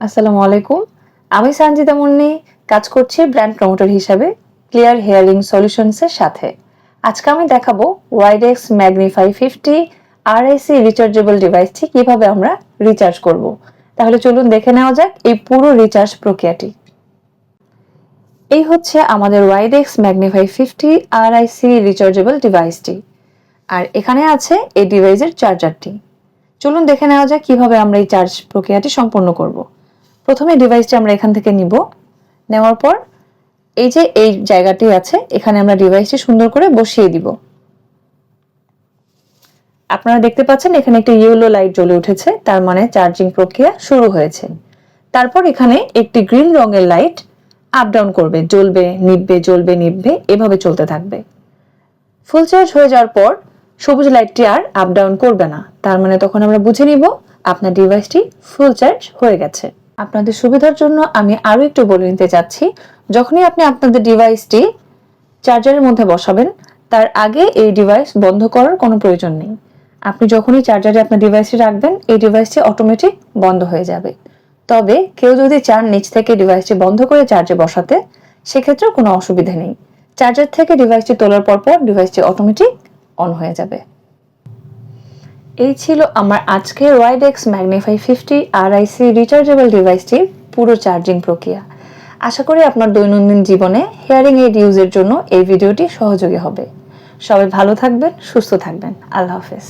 আসসালামু আলাইকুম। আমি সঞ্জিতা মুন্নি, কাজ করছি ব্র্যান্ড প্রমোটার হিসাবে ক্লিয়ার হেয়ারিং সলিউশনসের সাথে। আজকে আমি দেখাবো Widex Magnify fifty RIC rechargeable ডিভাইসটি কীভাবে আমরা রিচার্জ করব। তাহলে চলুন দেখে নেওয়া যাক এই পুরো রিচার্জ প্রক্রিয়াটি। এই হচ্ছে আমাদের Widex Magnify fifty RIC rechargeable ডিভাইসটি আর এখানে আছে এই ডিভাইসের চার্জারটি চলুন দেখে নেওয়া যাক কীভাবে আমরা এই চার্জ প্রক্রিয়াটি সম্পন্ন করব। প্রথমে ডিভাইসটি আমরা এখান থেকে নিব। নেওয়ার পর এই যে এই জায়গাটি আছে, এখানে আমরা ডিভাইসটি সুন্দর করে বসিয়ে দিব। আপনারা দেখতে পাচ্ছেন এখানে একটি ইয়েলো লাইট জ্বলে উঠেছে, তার মানে চার্জিং প্রক্রিয়া শুরু হয়েছে। তারপর এখানে একটি গ্রিন রঙের লাইট আপ ডাউন করবে, জ্বলবে নিববে জ্বলবে নিববে এভাবে চলতে থাকবে। ফুল চার্জ হয়ে যাওয়ার পর সবুজ লাইটটি আর আপ ডাউন করবে না, তার মানে তখন আমরা বুঝে নিব আপনার ডিভাইসটি ফুল চার্জ হয়ে গেছে। আপনাদের সুবিধার জন্য আমি আরও একটু বলে নিতে চাচ্ছি যখনই আপনি আপনাদের ডিভাইসটি চার্জারের মধ্যে বসাবেন, তার আগে এই ডিভাইস বন্ধ করার কোনো প্রয়োজন নেই। আপনি যখনই চার্জারে আপনার ডিভাইসটি রাখবেন, এই ডিভাইসটি অটোমেটিক বন্ধ হয়ে যাবে। তবে কেউ যদি চান নিচ থেকে ডিভাইসটি বন্ধ করে চার্জে বসাতে, সেক্ষেত্রেও কোনো অসুবিধা নেই। চার্জার থেকে ডিভাইসটি তোলার পর পর ডিভাইসটি অটোমেটিক অন হয়ে যাবে। এই ছিল আমার আজকের Widex Magnify fifty R IC rechargeable ডিভাইসটির পুরো চার্জিং প্রক্রিয়া। আশা করি আপনার দৈনন্দিন জীবনে হেয়ারিং এইড ইউজের জন্য এই ভিডিওটি সহযোগী হবে। সবাই ভালো থাকবেন, সুস্থ থাকবেন। আল্লাহ হাফেজ।